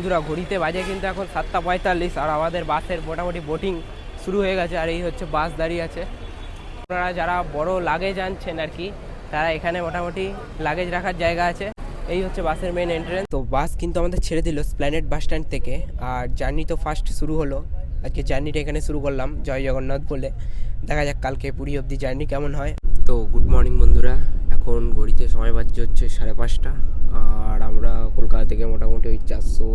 বন্ধুরা, ঘড়িতে বাজে কিন্তু এখন সাতটা পঁয়তাল্লিশ আর আমাদের বাসের মোটামুটি বোটিং শুরু হয়ে গেছে আর এই হচ্ছে বাস দাঁড়িয়ে আছে। আপনারা যারা বড় লাগেজ আনছেন আর কি, তারা এখানে মোটামুটি লাগেজ রাখার জায়গা আছে। এই হচ্ছে বাসের মেন এন্ট্রেন্স তো বাস কিন্তু আমাদের ছেড়ে দিল স্প্ল্যানেট বাস স্ট্যান্ড থেকে আর জার্নি তো ফার্স্ট শুরু হলো। আজকে জার্নিটা এখানে শুরু করলাম, জয় জগন্নাথ বলে। দেখা যাক কালকে পুরী অবধি জার্নি কেমন হয়। তো গুড মর্নিং বন্ধুরা এখন ঘড়িতে সময় বাজছে হচ্ছে সাড়ে পাঁচটা, আর আমরা কলকাতা থেকে মোটামুটি ওই চারশো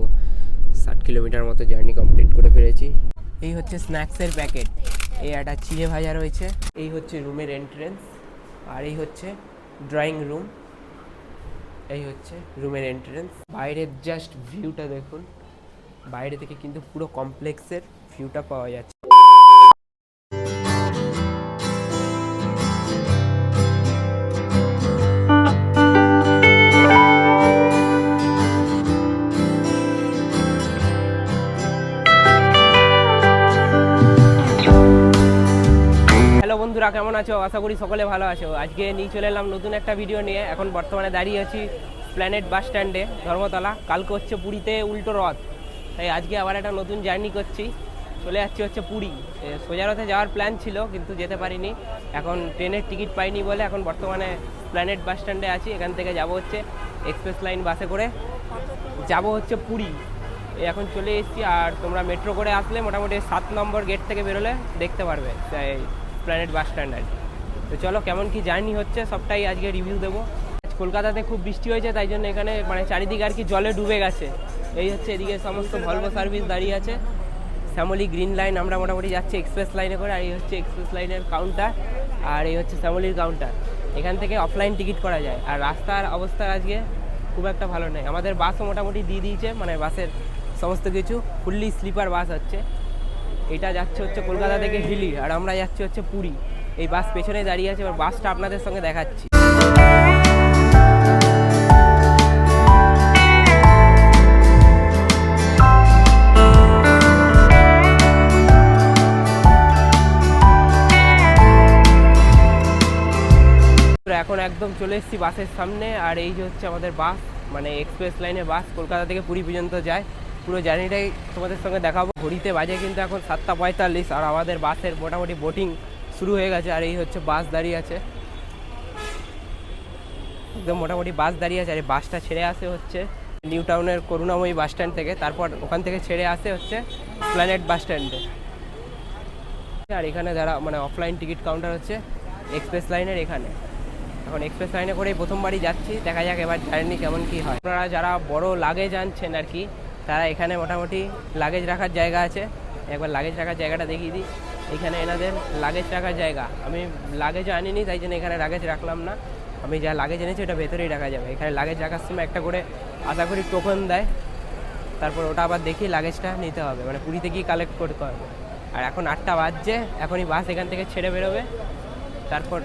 ষাট কিলোমিটার মতো জার্নি কমপ্লিট করে ফেলেছি। এই হচ্ছে স্ন্যাক্সের প্যাকেট। এই একটা চিড়ে ভাজা রয়েছে। এই হচ্ছে রুমের এন্ট্রেন্স আর এই হচ্ছে ড্রয়িং রুম এই হচ্ছে রুমের এন্ট্রেন্স বাইরের জাস্ট ভিউটা দেখুন। বাইরে থেকে কিন্তু পুরো কমপ্লেক্সের ভিউটা পাওয়া যাচ্ছে। হ্যালো বন্ধুরা, কেমন আছো? আশা করি সকলে ভালো আছো। আজকে নিয়ে চলে এলাম নতুন একটা ভিডিও নিয়ে। এখন বর্তমানে দাঁড়িয়ে আছি প্ল্যানেট বাস স্ট্যান্ডে ধর্মতলা। কালকে হচ্ছে পুরীতে উল্টো রথ। তাই আজকে আবার একটা নতুন জার্নি করছি। চলে যাচ্ছি হচ্ছে পুরী। সোজা রথে যাওয়ার প্ল্যান ছিল, কিন্তু যেতে পারিনি। এখন ট্রেনের টিকিট পাইনি বলে এখন বর্তমানে প্ল্যানেট বাস স্ট্যান্ডে আছি। এখান থেকে যাব হচ্ছে এক্সপ্রেস লাইন বাসে করে। যাব হচ্ছে পুরী। এখন চলে এসেছি। আর তোমরা মেট্রো করে আসলে মোটামুটি সাত নম্বর গেট থেকে বেরোলে দেখতে পারবে। এই প্ল্যানেট বাস স্ট্যান্ড আর তো চলো, কেমন কি জার্নি হচ্ছে, সবটাই আজকে রিভিউ দেবো। কলকাতাতে খুব বৃষ্টি হয়েছে, তাই জন্য এখানে মানে চারিদিকে আর কি জলে ডুবে গেছে। এই হচ্ছে এদিকে সমস্ত ভলভো সার্ভিস দাঁড়িয়ে আছে। শ্যামলি গ্রিন লাইন আমরা মোটামুটি যাচ্ছি এক্সপ্রেস লাইনে করে, আর এই হচ্ছে এক্সপ্রেস লাইনের কাউন্টার আর এই হচ্ছে শ্যামলির কাউন্টার এখান থেকে অফলাইন টিকিট করা যায়। আর রাস্তার অবস্থা আজকে খুব একটা ভালো নেই। আমাদের বাসও মোটামুটি দিয়ে দিয়েছে মানে বাসের সমস্ত কিছু। ফুললি স্লিপার বাস হচ্ছে। এটা যাচ্ছে হচ্ছে কলকাতা থেকে হিলি, আর আমরা যাচ্ছি হচ্ছে পুরী। এই বাস পেছনে দাঁড়িয়ে আছে, এবার বাসটা আপনাদের সঙ্গে দেখাচ্ছি। এখন একদম চলে এসেছি বাসের সামনে, আর এই যে হচ্ছে আমাদের বাস মানে এক্সপ্রেস লাইনে বাস কলকাতা থেকে পুরী পর্যন্ত যায়। পুরো জার্নিটাই তোমাদের সঙ্গে দেখাবো। ঘড়িতে বাজে কিন্তু এখন সাতটা পঁয়তাল্লিশ, আর আমাদের বাসের মোটামুটি বোটিং শুরু হয়ে গেছে, আর এই হচ্ছে বাস দাঁড়িয়ে আছে। একদম মোটামুটি বাস দাঁড়িয়ে আছে, আর এই বাসটা ছেড়ে আসে হচ্ছে নিউ টাউনের করুণাময়ী বাস স্ট্যান্ড থেকে। তারপর ওখান থেকে ছেড়ে আসে হচ্ছে প্ল্যানেট বাস স্ট্যান্ডে। আর এখানে যারা মানে অফলাইন টিকিট কাউন্টার হচ্ছে এক্সপ্রেস লাইনের এখানে। এখন এক্সপ্রেস লাইনে করেই প্রথমবারই যাচ্ছি, দেখা যাক এবার জার্নি কেমন কি হয়। আপনারা যারা বড় লাগেজ আনছেন আর কি তারা এখানে মোটামুটি লাগেজ রাখার জায়গা আছে। একবার লাগেজ রাখার জায়গাটা দেখিয়ে দিই। এখানে এনাদের লাগেজ রাখার জায়গা। আমি লাগেজ আনিনি, তাই জন্য এখানে লাগেজ রাখলাম না। আমি যা লাগেজ এনেছি, ওটা ভেতরেই রাখা যাবে। এখানে লাগেজ রাখার সময় একটা করে, আশা করি টোকন দেয়। তারপর ওটা আবার দেখি লাগেজটা নিতে হবে। মানে পুরীতে গিয়ে কালেক্ট করতে হবে। আর এখন আটটা বাজছে, এখনই বাস এখান থেকে ছেড়ে বেরোবে। তারপর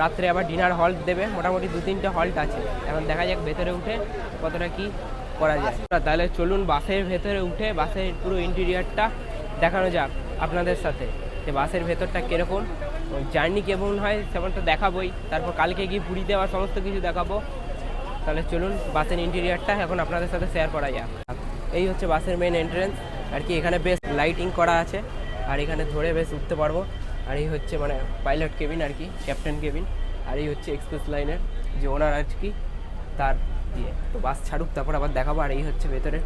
রাত্রে আবার ডিনার হল্ট দেবে। মোটামুটি দু তিনটে হল্ট আছে। এখন দেখা যাক ভেতরে উঠে কতটা কি করা যায়। তাহলে চলুন বাসের ভেতরে উঠে বাসের পুরো ইন্টেরিয়ারটা দেখানো যাক আপনাদের সাথে যে বাসের ভেতরটা কীরকম। জার্নি কেমন হয় সেমনটা দেখাবোই। তারপর কালকে গিয়ে পুরীতে আবার সমস্ত কিছু দেখাবো। তাহলে চলুন বাসের ইন্টেরিয়ারটা এখন আপনাদের সাথে শেয়ার করা যাক। এই হচ্ছে বাসের মেন এন্ট্রেন্স আর কি এখানে বেশ লাইটিং করা আছে। আর এখানে ধরে বেশ উঠতে পারব। আর এই হচ্ছে মানে পাইলট কেবিন আর কি ক্যাপ্টেন কেবিন আর এই হচ্ছে এক্সপ্রেস লাইনের যে ওনার আর কি, তার দিয়ে। তো বাস ছাড়ুক, তারপর আবার দেখাবো, আর এই হচ্ছে ভেতরে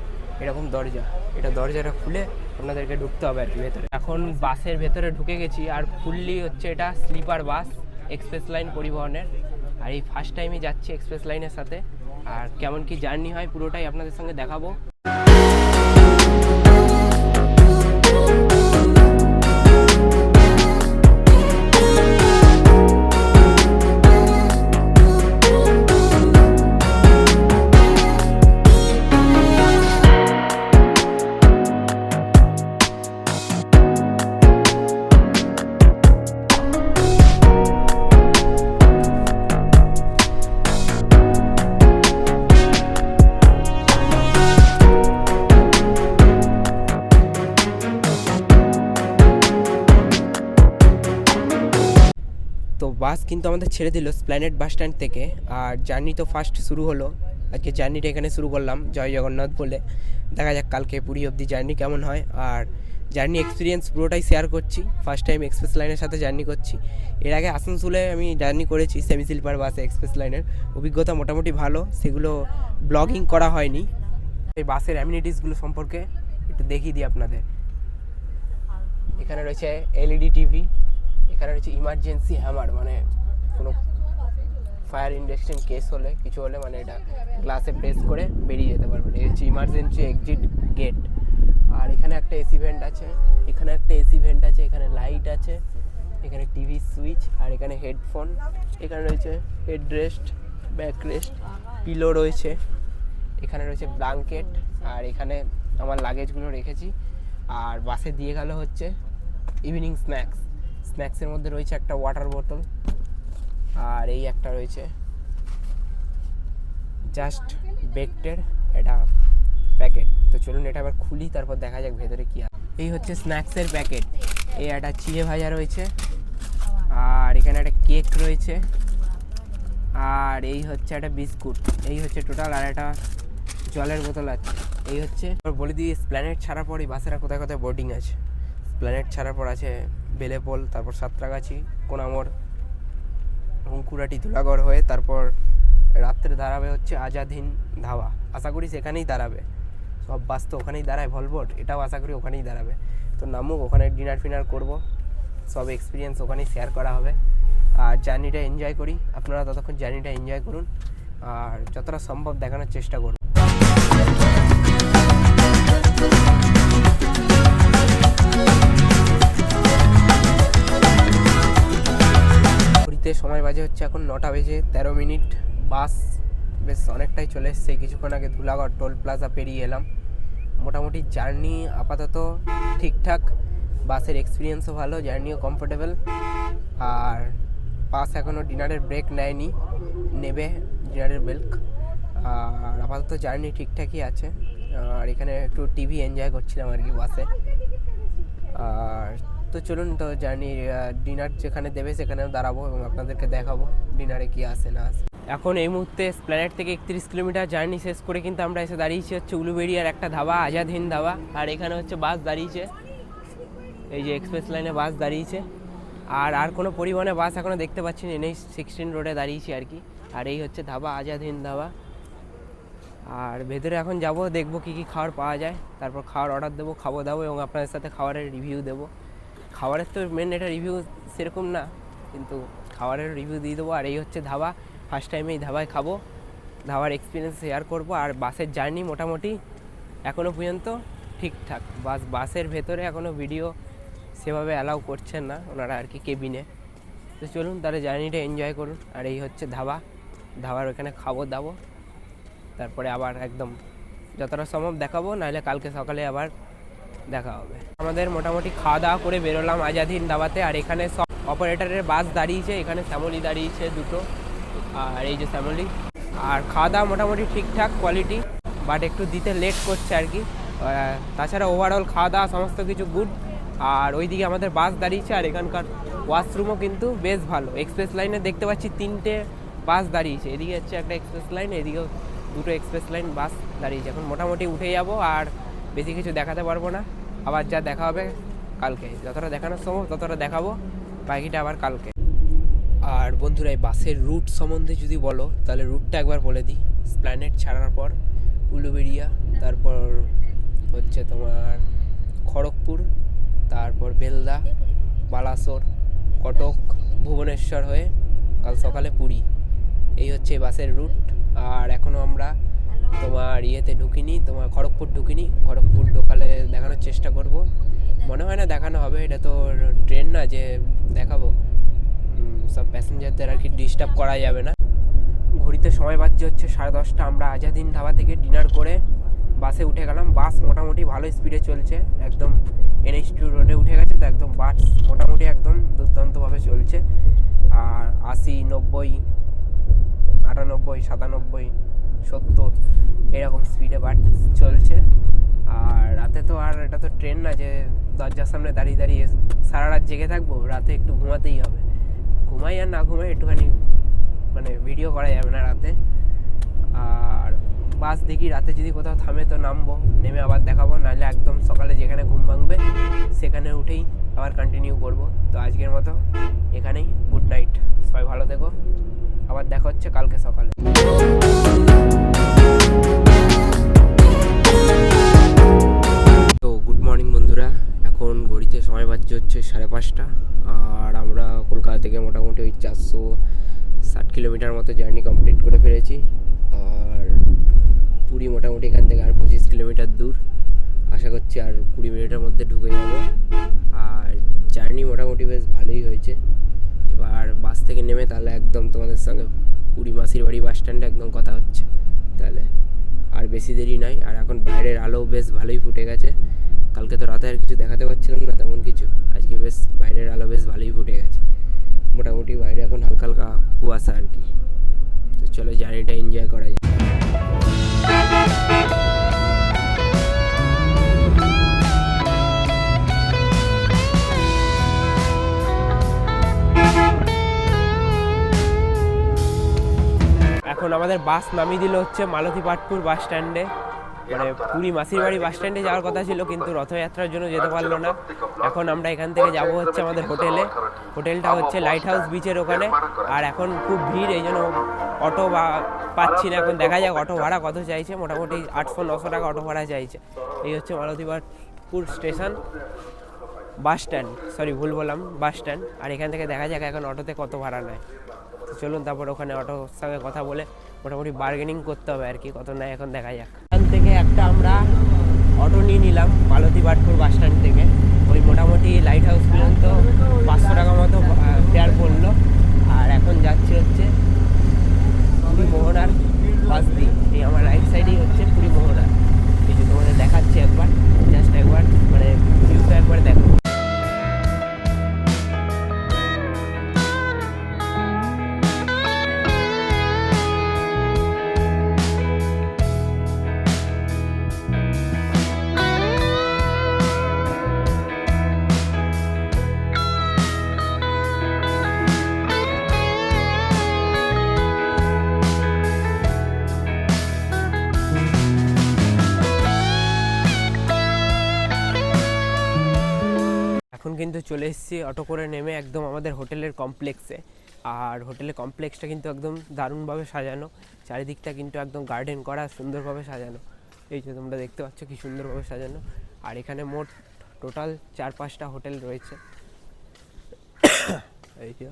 এরকম দরজা। এটা দরজাটা খুলে আপনাদেরকে ঢুকতে হবে আর কি ভেতরে। এখন বাসের ভেতরে ঢুকে গেছি, আর ফুললি হচ্ছে এটা স্লিপার বাস এক্সপ্রেস লাইন পরিবহনের। আর এই ফার্স্ট টাইমই যাচ্ছি এক্সপ্রেস লাইনের সাথে। আর কেমন কি জার্নি হয়, পুরোটাই আপনাদের সঙ্গে দেখাবো। কিন্তু আমাদের ছেড়ে দিল স্প্ল্যানেট বাস স্ট্যান্ড থেকে। আর জার্নি তো ফার্স্ট শুরু হলো। আজকে জার্নিটা এখানে শুরু করলাম, জয় জগন্নাথ বলে। দেখা যাক কালকে পুরী অবধি জার্নি কেমন হয়। আর জার্নি এক্সপিরিয়েন্স পুরোটাই শেয়ার করছি। ফার্স্ট টাইম এক্সপ্রেস লাইনের সাথে জার্নি করছি। এর আগে আসানসোলে আমি জার্নি করেছি সেমি স্লিপার বাসে এক্সপ্রেস লাইনের অভিজ্ঞতা মোটামুটি ভালো, সেগুলো ব্লগিং করা হয়নি। এই বাসের অ্যামিনিটিসগুলো সম্পর্কে একটু দেখিয়ে দিই আপনাদের। এখানে রয়েছে এলইডি টিভি এখানে রয়েছে ইমার্জেন্সি হ্যামার মানে কোনো ফায়ার ইন্ডাকশন কেস হলে, কিছু হলে মানে এটা গ্লাসে প্রেস করে বেরিয়ে যেতে পারবেন এই হচ্ছে ইমার্জেন্সি এক্সিট গেট আর এখানে একটা এসি ভেন্ট আছে, এখানে একটা এসি ভেন্ট আছে, এখানে লাইট আছে, এখানে টিভি সুইচ আর এখানে হেডফোন এখানে রয়েছে head rest back rest pillow রয়েছে, এখানে রয়েছে ব্লাঙ্কেট আর এখানে আমার লাগেজগুলো রেখেছি। আর বাসে দিয়ে গেল হচ্ছে ইভিনিং স্ন্যাক্স স্ন্যাক্সের মধ্যে রয়েছে একটা ওয়াটার বোতল আর এই একটা রয়েছে জাস্ট বেকটের এটা প্যাকেট তো চলুন এটা আবার খুলি, তারপর দেখা যাক ভেতরে কী আছে। এই হচ্ছে স্ন্যাক্সের প্যাকেট এই একটা চিড়ে ভাজা রয়েছে। আর এখানে একটা কেক রয়েছে। আর এই হচ্ছে একটা বিস্কুট এই হচ্ছে টোটাল আর একটা জলের বোতল আছে। এই হচ্ছে, বলে দিই স্প্ল্যানেট ছাড়ার পর এই বাসেরা কোথায় কোথায় বোর্ডিং আছে। প্ল্যানেট ছাড়ার পর আছে বেলেপোল, তারপর সাঁতরাগাছি, কোনামোড় অঙ্কুরাটি ধুলাগড় হয়ে তারপর রাত্রে দাঁড়াবে হচ্ছে আজাদিন ধাওয়া আশা করি সেখানেই দাঁড়াবে। সব বাস তো ওখানেই দাঁড়ায়, ভলভোট। এটাও আশা করি ওখানেই দাঁড়াবে। তো নামুক ওখানে ডিনার ফিনার করব। সব এক্সপিরিয়েন্স ওখানেই শেয়ার করা হবে। আর জার্নিটা এনজয় করি। আপনারা ততক্ষণ জার্নিটা এনজয় করুন। আর যতটা সম্ভব দেখানোর চেষ্টা করুন। পুরীতে সময় বাজে হচ্ছে এখন নটা বেজে তেরো মিনিট। বাস বেশ অনেকটাই চলে এসছে। কিছুক্ষণ আগে ধুলাগড় টোল প্লাজা পেরিয়ে এলাম। মোটামুটি জার্নি আপাতত ঠিকঠাক। বাসের এক্সপিরিয়েন্সও ভালো, জার্নিও কমফোর্টেবল আর বাস এখনও ডিনারের ব্রেক নেয়নি, নেবে ডিনারের ব্রেক আর আপাতত জার্নি ঠিকঠাকই আছে। আর এখানে একটু টিভি এনজয় করছিলাম আর কি বাসে। আর তো চলুন, তো জার্নি ডিনার যেখানে দেবে সেখানে দাঁড়াবো এবং আপনাদেরকে দেখাবো ডিনারে কি আসে না আসে এখন এই মুহূর্তে স্প্ল্যানেট থেকে একত্রিশ কিলোমিটার জার্নি শেষ করে কিন্তু আমরা এসে দাঁড়িয়েছি হচ্ছে উলুবেড়িয়ার একটা ধাবা, আজাদ হিন্দ ধাবা। আর এখানে হচ্ছে বাস দাঁড়িয়েছে। এই যে এক্সপ্রেস লাইনে বাস দাঁড়িয়েছে। আর আর কোনো পরিবহনে বাস এখনও দেখতে পাচ্ছি না এনএইচ সিক্সটিন রোডে দাঁড়িয়েছি আর কি। আর এই হচ্ছে ধাবা, আজাদ হিন্দ ধাবা। আর ভেতরে এখন যাব, দেখব কী কী খাবার পাওয়া যায়। তারপর খাওয়ার অর্ডার দেবো, খাব দাবো এবং আপনাদের সাথে খাবারের রিভিউ দেবো। খাবারের তো মেন এটা রিভিউ সেরকম না, কিন্তু খাবারের রিভিউ দিয়ে দেবো। আর এই হচ্ছে ধাবা ফার্স্ট টাইমে এই ধাবায় খাব। ধাবার এক্সপিরিয়েন্স শেয়ার করব। আর বাসের জার্নি মোটামুটি এখনও পর্যন্ত ঠিকঠাক। বাস, বাসের ভেতরে এখনও ভিডিও সেভাবে অ্যালাউ করছেন না ওনারা আর কি কেবিনে তো চলুন তাহলে জার্নিটা এনজয় করুন। আর এই হচ্ছে ধাবা। ধাবার ওখানে খাব, দাবো। তারপরে আবার একদম যতটা সম্ভব দেখাবো। নাহলে কালকে সকালে আবার দেখা হবে। আমাদের মোটামুটি খাওয়া দাওয়া করে বেরোলাম আজাদিন দাবাতে, আর এখানে সব অপারেটরের বাস দাঁড়িয়েছে, এখানে শ্যামলি দাঁড়িয়েছে দুটো, আর এই যে শ্যামলি। আর খাওয়া দাওয়া মোটামুটি ঠিকঠাক কোয়ালিটি বাট একটু দিতে লেট করছে আর কি। তাছাড়া ওভারঅল খাওয়া দাওয়া সমস্ত কিছু গুড আর ওইদিকে আমাদের বাস দাঁড়িয়েছে, আর এখানকার ওয়াশরুমও কিন্তু বেশ ভালো। এক্সপ্রেস লাইনে দেখতে পাচ্ছি তিনটে বাস দাঁড়িয়েছে। এদিকে হচ্ছে একটা এক্সপ্রেস লাইন এদিকেও দুটো এক্সপ্রেস লাইন বাস দাঁড়িয়েছে। এখন মোটামুটি উঠে যাব, আর বেশি কিছু দেখাতে পারব না। আবার যা দেখা হবে কালকে। যতটা দেখানোর সম্ভব ততটা দেখাবো বাকিটা আবার কালকে। আর বন্ধুরা, এই বাসের রুট সম্বন্ধে যদি বলো, তাহলে রুটটা একবার বলে দিই। প্ল্যানেট ছাড়ার পর উলুবেড়িয়া, তারপর হচ্ছে তোমার খড়গপুর, তারপর বেলদা, বালাসোর, কটক, ভুবনেশ্বর হয়ে কাল সকালে পুরী। এই হচ্ছে বাসের রুট আর এখনও আমরা তোমার ইয়েতে ঢুকিনি, তোমার খড়গপুর ঢুকিনি। খড়গপুর ঢোকালে দেখানোর চেষ্টা করব। মনে হয় না দেখানো হবে, এটা তো ট্রেন না যে দেখাবো। সব প্যাসেঞ্জারদের আর কি ডিস্টার্ব করা যাবে না। ঘড়িতে সময় বাজছে হচ্ছে সাড়ে দশটা। আমরা আজাদিন ধাবা থেকে ডিনার করে বাসে উঠে গেলাম। বাস মোটামুটি ভালো স্পিডে চলছে। একদম এনএইচ টু রোডে উঠে গেছে তো একদম বাস মোটামুটি একদম দুর্দান্তভাবে চলছে। আর আশি নব্বই, আটানব্বই, সাতানব্বই সত্তর, এরকম স্পিডে বাট চলছে। আর রাতে তো আর এটা তো ট্রেন না যে দরজার সামনে দাঁড়িয়ে দাঁড়িয়ে সারা রাত জেগে থাকব, রাতে একটু ঘুমাতেই হবে। ঘুমাই আর না ঘুমাই একটুখানি মানে ভিডিও করা যাবে না রাতে। আর বাস দেখি রাতে যদি কোথাও থামে তো নামবো, নেমে আবার দেখাবো, নাহলে একদম সকালে যেখানে ঘুম ভাঙবে সেখানে উঠেই আবার কন্টিনিউ করব। তো আজকের মতো এখানেই গুড নাইট সবাই ভালো থেকো। আবার দেখা হচ্ছে কালকে সকালে। সঙ্গে পুরী মাসির বাড়ি বাস স্ট্যান্ডে একদম কথা হচ্ছে। তাহলে আর বেশি দেরি নাই। আর এখন বাইরের আলো বেশ ভালোই ফুটে গেছে। কালকে তো রাতে আর কিছু দেখাতে পারছিলাম না তেমন কিছু। আজকে বেশ বেশ আমাদের বাস নামিয়ে দিল হচ্ছে মালতী পাটপুর বাস স্ট্যান্ডে। মানে পুরী মাসির বাড়ি বাস স্ট্যান্ডে যাওয়ার কথা ছিল, কিন্তু রথযাত্রার জন্য যেতে পারল না। এখন আমরা এখান থেকে যাব হচ্ছে আমাদের হোটেলে। হোটেলটা হচ্ছে লাইট হাউস বিচের ওখানে। আর এখন খুব ভিড়, এই জন্য অটো বা পাচ্ছি না। এখন দেখা যাক অটো ভাড়া কত চাইছে। মোটামুটি আটশো নশো টাকা অটো ভাড়া চাইছে। এই হচ্ছে Malati Patpur station bus stand. Sorry, ভুল বললাম, বাস স্ট্যান্ড। আর এখান থেকে দেখা যাক এখন অটোতে কত ভাড়া নেয়। চলুন তারপর ওখানে অটোর সঙ্গে কথা বলে মোটামুটি বার্গেনিং করতে হবে আর কি, কত নেয় এখন দেখা যাক। এখান থেকে একটা আমরা অটো নিয়ে নিলাম, মালতী বাটপুর বাস স্ট্যান্ড থেকে। কিন্তু চলে এসেছি অটো করে নেমে একদম আমাদের হোটেলের কমপ্লেক্সে আর হোটেলের কমপ্লেক্সটা কিন্তু একদম দারুণভাবে সাজানো, চারিদিকটা কিন্তু একদম গার্ডেন করা, সুন্দরভাবে সাজানো। এই যে তোমরা দেখতে পাচ্ছ কি সুন্দরভাবে সাজানো। আর এখানে মোট টোটাল চার পাঁচটা হোটেল রয়েছে। এই যে।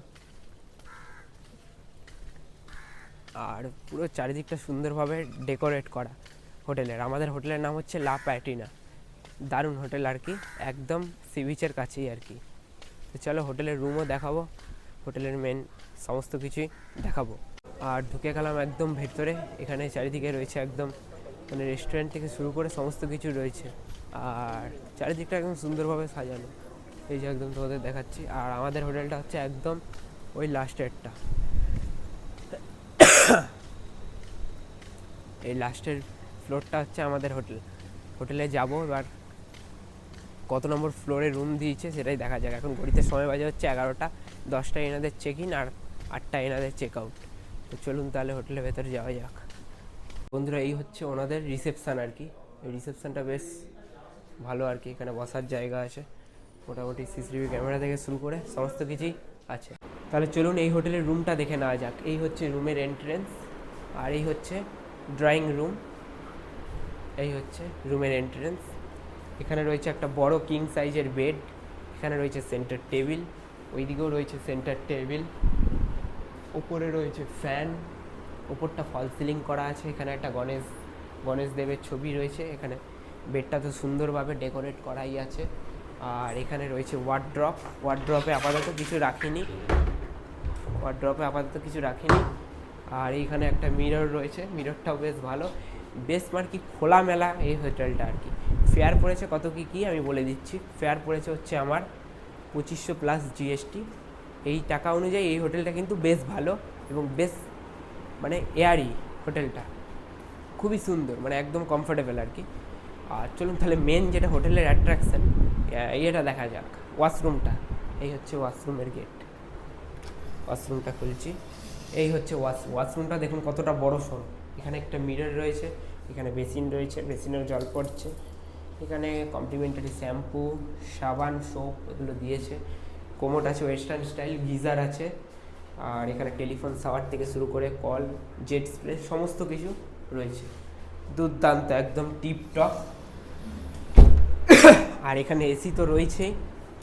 আর পুরো চারিদিকটা সুন্দরভাবে ডেকোরেট করা হোটেলের। আমাদের হোটেলের নাম হচ্ছে লা প্যাটিনা। দারুণ হোটেল আর কি, একদম সি বিচের কাছেই আর কি। তো চলো হোটেলের রুমও দেখাবো, হোটেলের মেন সমস্ত কিছুই দেখাবো। আর ঢুকে গেলাম একদম ভেতরে, এখানে চারিদিকে রয়েছে একদম মানে রেস্টুরেন্ট থেকে শুরু করে সমস্ত কিছু রয়েছে। আর চারিদিকটা একদম সুন্দরভাবে সাজানো, এই যে একদম তোমাদের দেখাচ্ছি। আর আমাদের হোটেলটা হচ্ছে একদম ওই লাস্টেরটা এই লাস্টের ফ্লোরটা হচ্ছে আমাদের হোটেল। হোটেলে যাব, এবার কত নম্বর ফ্লোরে রুম দিয়েছে সেটাই দেখা যাক। এখন ঘড়িতে সময় বাজে হচ্ছে এগারোটা, দশটায় এনাদের চেক ইন আর আটটা এনাদের চেক আউট তো চলুন তাহলে হোটেলের ভেতরে যাওয়া যাক। বন্ধুরা, এই হচ্ছে ওনাদের রিসেপশান আর কি। রিসেপশানটা বেশ ভালো আর কি, এখানে বসার জায়গা আছে। মোটামুটি সিসিটিভি ক্যামেরা থেকে শুরু করে সমস্ত কিছুই আছে। তাহলে চলুন এই হোটেলের রুমটা দেখে নেওয়া যাক। এই হচ্ছে রুমের এন্ট্রেন্স আর এই হচ্ছে ড্রয়িং রুম এই হচ্ছে রুমের এন্ট্রেন্স এখানে রয়েছে একটা বড় কিং সাইজের বেড এখানে রয়েছে সেন্টার টেবিল ওইদিকেও রয়েছে সেন্টার টেবিল ওপরে রয়েছে ফ্যান ওপরটা ফল সিলিং করা আছে, এখানে একটা গণেশ গণেশ দেবের ছবি রয়েছে, এখানে বেডটা তো সুন্দরভাবে ডেকোরেট করাই আছে, আর এখানে রয়েছে ওয়ার্ড্রপ ওয়ার্ড্রপে আপাতত কিছু রাখিনি ওয়ার্ড্রপে আপাতত কিছু রাখিনি, আর এইখানে একটা মিরর রয়েছে মিররটাও বেশ ভালো, বেশ মানে কি খোলামেলা এই হোটেলটা আর কি। ফেয়ার পড়েছে কত কি কি আমি বলে দিচ্ছি। ফেয়ার পড়েছে হচ্ছে আমার পঁচিশশো প্লাস জিএসটি এই টাকা অনুযায়ী এই হোটেলটা কিন্তু বেশ ভালো এবং বেশ মানে এয়ারি হোটেলটা। খুবই সুন্দর মানে একদম কমফোর্টেবল আর কি। আর চলুন তাহলে মেন যেটা হোটেলের অ্যাট্রাকশন ইয়েটা দেখা যাক। ওয়াশরুমটা এই হচ্ছে ওয়াশরুমের গেট ওয়াশরুমটা খুলছি। এই হচ্ছে ওয়াশ ওয়াশরুমটা দেখুন কতটা বড় সড়ো। এখানে একটা মিরর রয়েছে, এখানে বেসিন রয়েছে বেসিনেও জল পড়ছে। এখানে কমপ্লিমেন্টারি শ্যাম্পু সাবান সোপ এগুলো দিয়েছে। কোমোট আছে ওয়েস্টার্ন স্টাইল গিজার আছে। আর এখানে টেলিফোন সাওয়ার থেকে শুরু করে কল জেট স্প্রে সমস্ত কিছু রয়েছে। দুর্দান্ত, একদম টিপ টপ আর এখানে এসি তো রয়েছেই।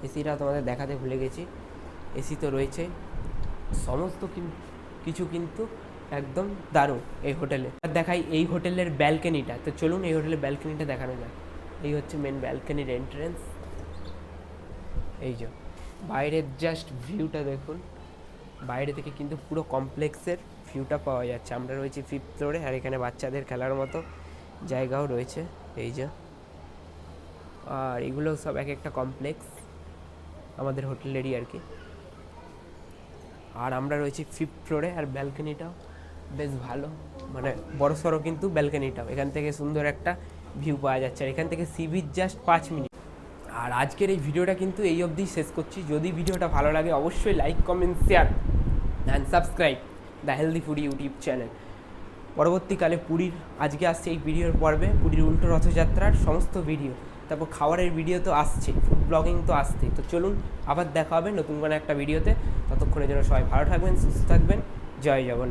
এসিটা তোমাদের দেখাতে ভুলে গেছি। এসি তো রয়েছে। সমস্ত কিছু কিন্তু একদম দারুণ এই হোটেলে। আর দেখাই এই হোটেলের ব্যালকনিটা তো চলুন এই হোটেলের ব্যালকনিটা দেখানো যায় এই হচ্ছে মেন ব্যালকনির এন্ট্রেন্স এই যে, বাইরের জাস্ট ভিউটা দেখুন। বাইরে থেকে কিন্তু পুরো কমপ্লেক্সের ভিউটা পাওয়া যাচ্ছে। আমরা রয়েছি ফিফথ ফ্লোরে আর এখানে বাচ্চাদের খেলার মতো জায়গাও রয়েছে। এই যে, আর এগুলো সব এক একটা কমপ্লেক্স আমাদের হোটেলেরই আর কি। আর আমরা রয়েছি ফিফথ ফ্লোরে আর ব্যালকনিটাও বেশ ভালো। মানে বড় সড়ো কিন্তু ব্যালকনিটাও এখান থেকে সুন্দর একটা ভিউ পাওয়া যাচ্ছে আর এখান থেকে সি বিচ জাস্ট পাঁচ মিনিট। আর আজকের এই ভিডিওটা কিন্তু এই অবধি শেষ করছি। যদি ভিডিওটা ভালো লাগে অবশ্যই like comment share and subscribe the healthy food YouTube channel পরবর্তীকালে পুরীর আজকে আসছে এই ভিডিওর পর্বে, পুরীর উল্টো রথযাত্রার সমস্ত ভিডিও। তারপর খাবারের ভিডিও তো আসছেই ফুড ব্লগিং তো আসছেই তো চলুন আবার দেখা হবে নতুন কোনো একটা ভিডিওতে। ততক্ষণের জন্য সবাই ভালো থাকবেন, সুস্থ থাকবেন। জয় জগন্নাথ।